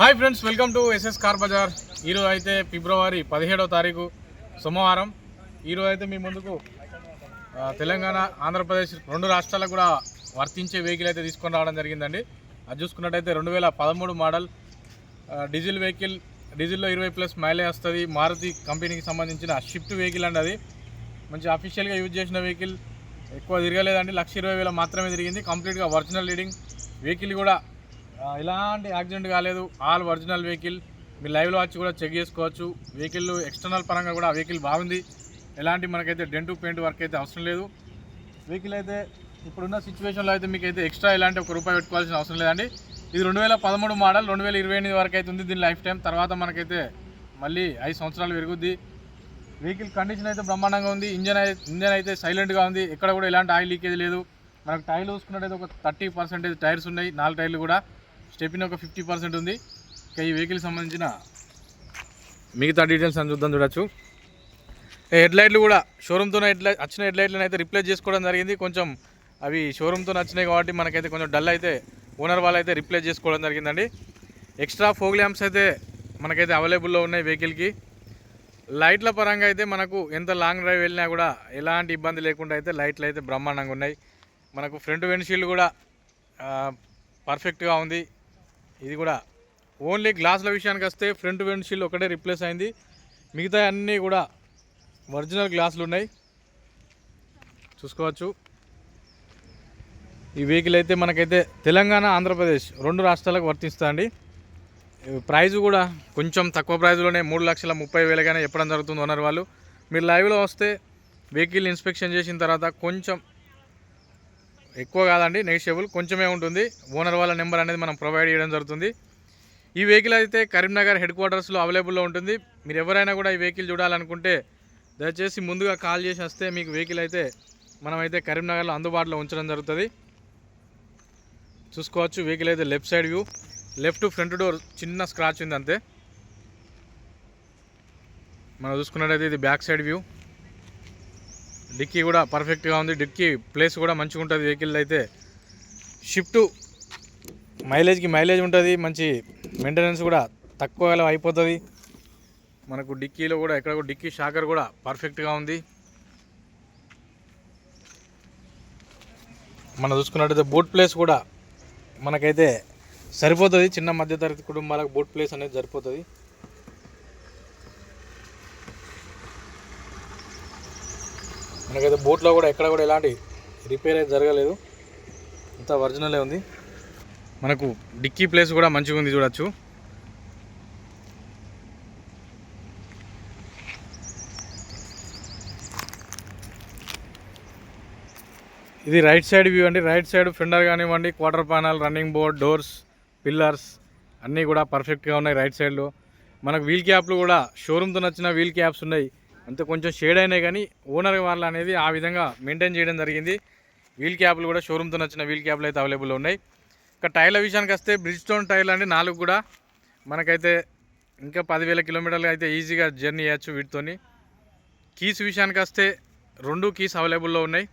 Hi friends welcome to S S car bazaar. ఈరోజు అయితే ఫిబ్రవరి పదిహేడవ తారీఖు సోమవారం. ఈరోజు అయితే మీ ముందుకు తెలంగాణ ఆంధ్రప్రదేశ్ రెండు రాష్ట్రాలకు కూడా వర్తించే వెహికల్ అయితే తీసుకొని రావడం జరిగిందండి. అది చూసుకున్నట్టయితే రెండు వేల పదమూడు మోడల్ డీజిల్ వెహికల్ డీజిల్లో ఇరవై ప్లస్ మైలేజ్ వస్తుంది. మారుతి కంపెనీకి సంబంధించిన షిఫ్ట్ వెహికల్ అండి అది. మంచి అఫీషియల్గా యూజ్ చేసిన వెహికల్ ఎక్కువ తిరగలేదండి. లక్ష ఇరవై వేల మాత్రమే తిరిగింది. కంప్లీట్గా ఒరిజినల్ రీడింగ్ వెహికల్ కూడా ఎలాంటి యాక్సిడెంట్ కాలేదు. All original vehicle. మీరు లైవ్లో వచ్చి కూడా చెక్ చేసుకోవచ్చు. వెహికల్ ఎక్స్టర్నల్ పరంగా కూడా వెహికల్ బాగుంది. ఎలాంటి మనకైతే డెంటు పెయింట్ వర్క్ అయితే అవసరం లేదు. వెహికల్ అయితే ఇప్పుడున్న సిచ్యువేషన్లో అయితే మీకు అయితే ఎక్స్ట్రా ఇలాంటి ఒక రూపాయి పెట్టుకోవాల్సిన అవసరం లేదండి. ఇది రెండు వేల పదమూడు మోడల్ రెండు వేల ఇరవై ఎనిమిది వరకు అయితే ఉంది దీని లైఫ్ టైం. తర్వాత మనకైతే మళ్ళీ ఐదు సంవత్సరాలు పెరుగుద్ది. వెహికల్ కండిషన్ అయితే బ్రహ్మాండంగా ఉంది. ఇంజన్ అయితే ఇంజన్ అయితే సైలెంట్గా ఉంది. ఎక్కడ కూడా ఎలాంటి ఆయిల్ లీకేజ్ లేదు. మనకు టైర్లు చూసుకున్నట్టయితే ఒక థర్టీ పర్సెంటేజ్ టైర్స్ ఉన్నాయి. నాలుగు టైర్లు కూడా. స్టెపిన్ ఒక ఫిఫ్టీ పర్సెంట్ ఉంది. ఈ వెహికల్ సంబంధించిన మిగతా డీటెయిల్స్ అని చూద్దాం చూడొచ్చు. హెడ్ లైట్లు కూడా షోరూమ్తో హెడ్ లైట్ వచ్చిన హెడ్ లైట్లను అయితే రిప్లేస్ చేసుకోవడం జరిగింది. కొంచెం అవి షోరూమ్తో వచ్చినాయి కాబట్టి మనకైతే కొంచెం డల్ అయితే ఓనర్ వాళ్ళు అయితే రిప్లేస్ చేసుకోవడం జరిగిందండి. ఎక్స్ట్రా ఫోగ్ ల్యాంప్స్ అయితే మనకైతే అవైలబుల్లో ఉన్నాయి వెహికల్కి. లైట్ల పరంగా అయితే మనకు ఎంత లాంగ్ డ్రైవ్ వెళ్ళినా కూడా ఎలాంటి ఇబ్బంది లేకుండా అయితే లైట్లు అయితే బ్రహ్మాండంగా ఉన్నాయి. మనకు ఫ్రంట్ విండ్షీల్డ్ కూడా పర్ఫెక్ట్గా ఉంది. ఇది కూడా ఓన్లీ గ్లాసుల విషయానికి వస్తే ఫ్రంట్ విండ్షీల్డ్ ఒకటే రిప్లేస్ అయింది. మిగతా అన్నీ కూడా ఒరిజినల్ గ్లాసులు ఉన్నాయి. చూసుకోవచ్చు. ఈ వెహికల్ అయితే మనకైతే తెలంగాణ ఆంధ్రప్రదేశ్ రెండు రాష్ట్రాలకు వర్తిస్తుందండి. ప్రైజ్ కూడా కొంచెం తక్కువ ప్రైజ్లోనే మూడు లక్షల ముప్పై వేలుగానే చెప్పడం జరుగుతుంది ఓనర్ వాళ్ళు. మీరు లైవ్లో వస్తే వెహికల్ ఇన్స్పెక్షన్ చేసిన తర్వాత కొంచెం ఎక్కువ కాదండి నెగిషియబుల్ కొంచెమే ఉంటుంది. ఓనర్ వాళ్ళ నెంబర్ అనేది మనం ప్రొవైడ్ చేయడం జరుగుతుంది. ఈ వెహికల్ అయితే కరీంనగర్ హెడ్ క్వార్టర్స్లో అవైలబుల్లో ఉంటుంది. మీరు ఎవరైనా కూడా ఈ వెహికల్ చూడాలనుకుంటే దయచేసి ముందుగా కాల్ చేసి వస్తే మీకు వెహికల్ అయితే మనమైతే కరీంనగర్లో అందుబాటులో ఉంచడం జరుగుతుంది. చూసుకోవచ్చు వెహికల్ అయితే left side view left front door చిన్న స్క్రాచ్ ఉంది అంతే. మనం చూసుకున్నట్టయితే ఇది బ్యాక్ సైడ్ వ్యూ డిక్కీ కూడా పర్ఫెక్ట్గా ఉంది. డిక్కీ ప్లేస్ కూడా మంచిగా ఉంటుంది. వెహికల్ అయితే షిఫ్ట్ మైలేజ్కి మైలేజ్ ఉంటుంది. మంచి మెయింటెనెన్స్ కూడా తక్కువ అయిపోతుంది. మనకు డిక్కీలో కూడా ఎక్కడ డిక్కీ షాకర్ కూడా పర్ఫెక్ట్గా ఉంది. మనం చూసుకున్నట్టయితే బూట్ ప్లేస్ కూడా మనకైతే సరిపోతుంది. చిన్న మధ్యతరగతి కుటుంబాలకు బూట్ ప్లేస్ అనేది సరిపోతుంది. మనకైతే బూట్లో కూడా ఎక్కడ కూడా ఎలాంటి రిపేర్ అయితే జరగలేదు. అంతా ఒరిజినలే ఉంది. మనకు డిక్కీ ప్లేస్ కూడా మంచిగా ఉంది చూడొచ్చు. ఇది రైట్ సైడ్ వ్యూ అండి. రైట్ సైడ్ ఫెండర్ కానివ్వండి quarter panel running board doors pillars అన్నీ కూడా పర్ఫెక్ట్గా ఉన్నాయి రైట్ సైడ్లో. మనకు వీల్ క్యాప్లు కూడా షోరూమ్తో నచ్చిన వీల్ క్యాప్స్ ఉన్నాయి. అంతే కొంచెం షేడ్ అయినాయి కానీ ఓనర్ వాళ్ళు అనేది ఆ విధంగా మెయింటైన్ చేయడం జరిగింది. వీల్ క్యాప్లు కూడా షోరూమ్తో నచ్చిన వీల్ క్యాప్లు అయితే అవైలబుల్ ఉన్నాయి. ఇక టైర్ల విషయానికి వస్తే బ్రిడ్జ్ స్టోన్ టైర్లు అండి నాలుగు కూడా. మనకైతే ఇంకా పదివేల కిలోమీటర్లు అయితే ఈజీగా జర్నీ చేయొచ్చు వీటితోని. కీస్ విషయానికి వస్తే రెండు కీస్ అవైలబుల్లో ఉన్నాయి.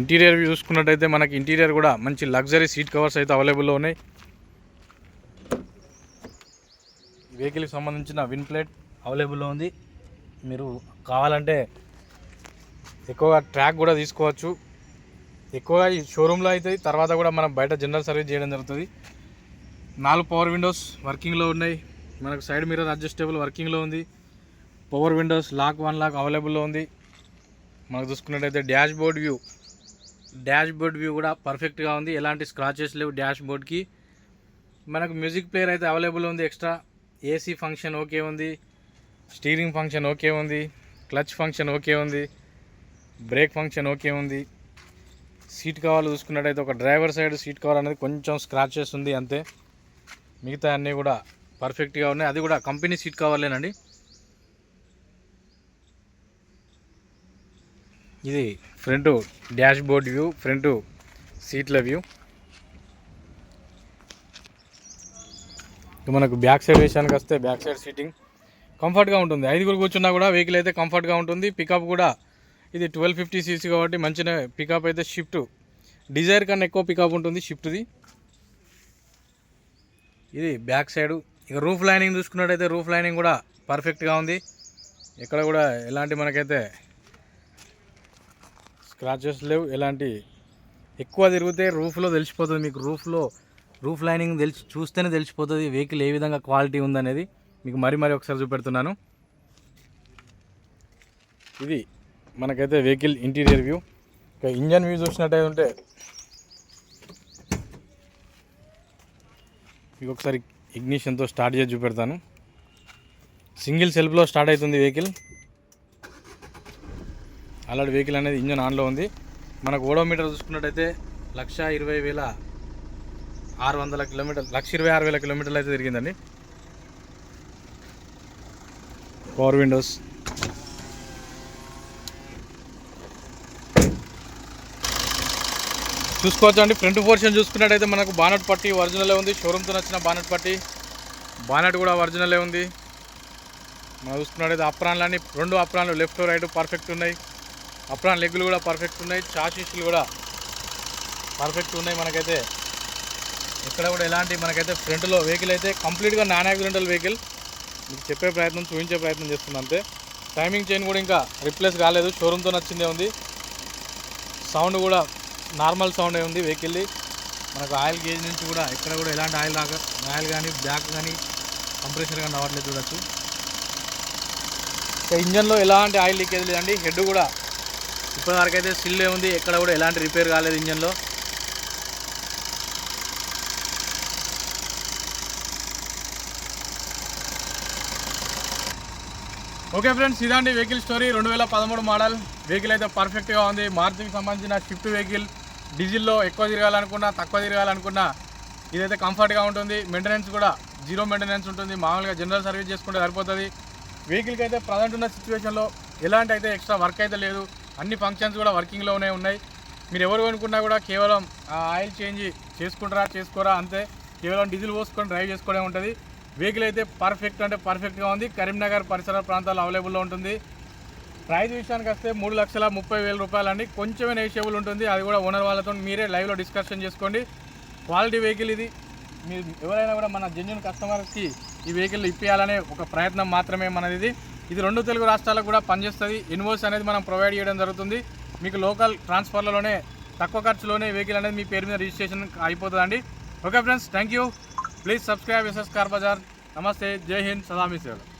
ఇంటీరియర్ చూసుకున్నట్టయితే మనకి ఇంటీరియర్ కూడా మంచి లగ్జరీ సీట్ కవర్స్ అయితే అవైలబుల్లో ఉన్నాయి. వెహికల్కి సంబంధించిన విన్ ప్లేట్ అవైలబుల్లో ఉంది. మీరు కావాలంటే ఎక్కువగా ట్రాక్ కూడా తీసుకోవచ్చు. ఎక్కువగా ఈ షోరూంలో అవుతుంది తర్వాత కూడా మనం బయట జనరల్ సర్వీస్ చేయడం జరుగుతుంది. నాలుగు పవర్ విండోస్ వర్కింగ్లో ఉన్నాయి. మనకు సైడ్ మిర్రర్ అడ్జస్టబుల్ వర్కింగ్లో ఉంది. Power windows lock one lock అవైలబుల్లో ఉంది. మనకు చూసుకున్నట్టయితే dash board view dash board view కూడా పర్ఫెక్ట్గా ఉంది. ఎలాంటి స్క్రాచెస్ లేవు డాష్ బోర్డ్కి మనకు మ్యూజిక్ ప్లేయర్ అయితే అవైలబుల్ ఉంది ఎక్స్ట్రా ఏసీ ఫంక్షన్ ఓకే ఉంది స్టీరింగ్ ఫంక్షన్ ఓకే ఉంది క్లచ్ ఫంక్షన్ ఓకే ఉంది బ్రేక్ ఫంక్షన్ ఓకే ఉంది. సీట్ కవర్లు చూసుకున్నట్టయితే ఒక డ్రైవర్ సైడ్ సీట్ కవర్ అనేది కొంచెం స్క్రాచెస్ ఉంది అంతే. మిగతా అన్నీ కూడా పర్ఫెక్ట్గా ఉన్నాయి. అది కూడా కంపెనీ సీట్ కవర్లేనండి ఇది front dash board view front సీట్ల వ్యూ మనకు బ్యాక్ సైడ్ విషయానికి వస్తే బ్యాక్ సైడ్ సీటింగ్ కంఫర్ట్గా ఉంటుంది. ఐదుగురు కూర్చున్నా కూడా వెహికల్ అయితే కంఫర్ట్గా ఉంటుంది. పికప్ కూడా ఇది ట్వెల్వ్ ఫిఫ్టీ సీసీ కాబట్టి మంచిగా పికప్ అయితే షిఫ్ట్ డిజైర్ కన్నా ఎక్కువ పికప్ ఉంటుంది షిఫ్ట్ది ఇది బ్యాక్ సైడ్. ఇక రూఫ్ లైనింగ్ చూసుకున్నట్టయితే రూఫ్ లైనింగ్ కూడా పర్ఫెక్ట్గా ఉంది. ఎక్కడ కూడా ఎలాంటి మనకైతే స్క్రాచెస్ లేవు. ఎలాంటి ఎక్కువ తిరిగితే రూఫ్లో తెలిసిపోతుంది మీకు. రూఫ్లో రూఫ్ లైనింగ్ తెలిసి చూస్తేనే తెలిసిపోతుంది వెహికల్ ఏ విధంగా క్వాలిటీ ఉందనేది. మీకు మరీ మరీ ఒకసారి చూపెడుతున్నాను. ఇది మనకైతే వెహికల్ ఇంటీరియర్ వ్యూ ఇక ఇంజన్ వ్యూ చూసినట్టయితే ఉంటే మీకు ఒకసారి ఇగ్నిషన్తో స్టార్ట్ చేసి చూపెడతాను. సింగిల్ సెల్ఫ్లో స్టార్ట్ అవుతుంది వెహికల్ అలాంటి వెహికల్ అనేది ఇంజన్ ఆన్లో ఉంది. మనకు ఓడోమీటర్ చూసుకున్నట్టయితే లక్ష ఇరవై వేల ఆరు వందల కిలోమీటర్ లక్ష ఇరవై ఆరు వేల కిలోమీటర్లు అయితే తిరిగిందండి. పవర్ విండోస్ చూసుకోవచ్చు అండి ఫ్రంట్ పోర్షన్ చూసుకున్నట్టయితే మనకు బానట్ పట్టి ఒరిజినలే ఉంది షోరూమ్తో వచ్చిన బానట్ పట్టి. బానట్ కూడా ఒరిజినలే ఉంది. మనం చూసుకున్నట్టయితే అప్రాన్లన్నీ రెండు అప్రాన్లు లెఫ్ట్ రైట్ పర్ఫెక్ట్ ఉన్నాయి. అప్రాన్ లెగ్గులు కూడా పర్ఫెక్ట్ ఉన్నాయి చాషీస్లు కూడా పర్ఫెక్ట్ ఉన్నాయి మనకైతే. ఇక్కడ కూడా ఎలాంటి మనకైతే ఫ్రంట్లో వెహికల్ అయితే కంప్లీట్గా నాన్ యాక్సిడెంటల్ వెహికల్ మీకు చెప్పే ప్రయత్నం చూపించే ప్రయత్నం చేస్తున్నాను అంతే. టైమింగ్ చైన్ కూడా ఇంకా రిప్లేస్ కాలేదు. షోరూమ్తో నచ్చిందే ఉంది. సౌండ్ కూడా నార్మల్ సౌండ్ ఉంది వెహికల్ది మనకు ఆయిల్ గేజ్ నుంచి కూడా ఇక్కడ కూడా ఎలాంటి ఆయిల్ రాక ఆయిల్ కానీ బ్యాక్ కానీ కంప్రెసర్ కానీ రావట్లేదు చూడొచ్చు. ఇంకా ఇంజన్లో ఎలాంటి ఆయిల్ లీకేజ్ లేదండి. హెడ్ కూడా ఇప్పటివరకు అయితే సిల్లే ఉంది. ఎక్కడ కూడా ఎలాంటి రిపేర్ కాలేదు ఇంజన్లో ఓకే ఫ్రెండ్స్ ఇదండి వెహికల్ స్టోరీ. రెండు వేల పదమూడు మోడల్. వెహికల్ అయితే పర్ఫెక్ట్గా ఉంది. మారుతికి సంబంధించిన షిఫ్ట్ వెహికల్. డీజిల్లో ఎక్కువ తిరగాలనుకున్నా తక్కువ తిరగాలనుకున్నా ఇదైతే కంఫర్ట్గా ఉంటుంది. మెయింటెనెన్స్ కూడా జీరో మెయింటెనెన్స్ ఉంటుంది. మామూలుగా జనరల్ సర్వీస్ చేసుకుంటే సరిపోతుంది. వెహికల్కి అయితే ప్రజెంట్ ఉన్న సిచ్యువేషన్లో ఎలాంటి అయితే ఎక్స్ట్రా వర్క్ అయితే లేదు. అన్ని ఫంక్షన్స్ కూడా వర్కింగ్లోనే ఉన్నాయి. మీరు ఎవరు కొనుక్కున్నా కూడా కేవలం ఆయిల్ చేంజ్ చేసుకుంటారా చేసుకోరా అంతే. కేవలం డీజిల్ పోసుకొని డ్రైవ్ చేసుకోవడం ఉంటుంది. వెహికల్ అయితే పర్ఫెక్ట్ అంటే పర్ఫెక్ట్గా ఉంది. కరీంనగర్ పరిసర ప్రాంతాల్లో అవైలబుల్లో ఉంటుంది. ప్రైజ్ విషయానికి వస్తే మూడు లక్షల ముప్పై వేల రూపాయలండి. కొంచెమే నెగిషియబుల్ ఉంటుంది. అది కూడా ఓనర్ వాళ్ళతో మీరే లైవ్లో డిస్కషన్ చేసుకోండి. క్వాలిటీ వెహికల్ ఇది. మీరు ఎవరైనా కూడా మన జెన్యున్ కస్టమర్స్కి ఈ వెహికల్ ఇప్పించాలనే ఒక ప్రయత్నం మాత్రమే మనది ఇది. ఇది రెండు తెలుగు రాష్ట్రాలకు కూడా పనిచేస్తుంది. ఇన్వాయిస్ అనేది మనం ప్రొవైడ్ చేయడం జరుగుతుంది. మీకు లోకల్ ట్రాన్స్ఫర్లలోనే తక్కువ ఖర్చులోనే వెహికల్ అనేది మీ పేరు మీద రిజిస్ట్రేషన్ అయిపోతుందండి. Okay friends thank you please subscribe S S car bazaar नमस्ते जय हिंद सलामी सेवा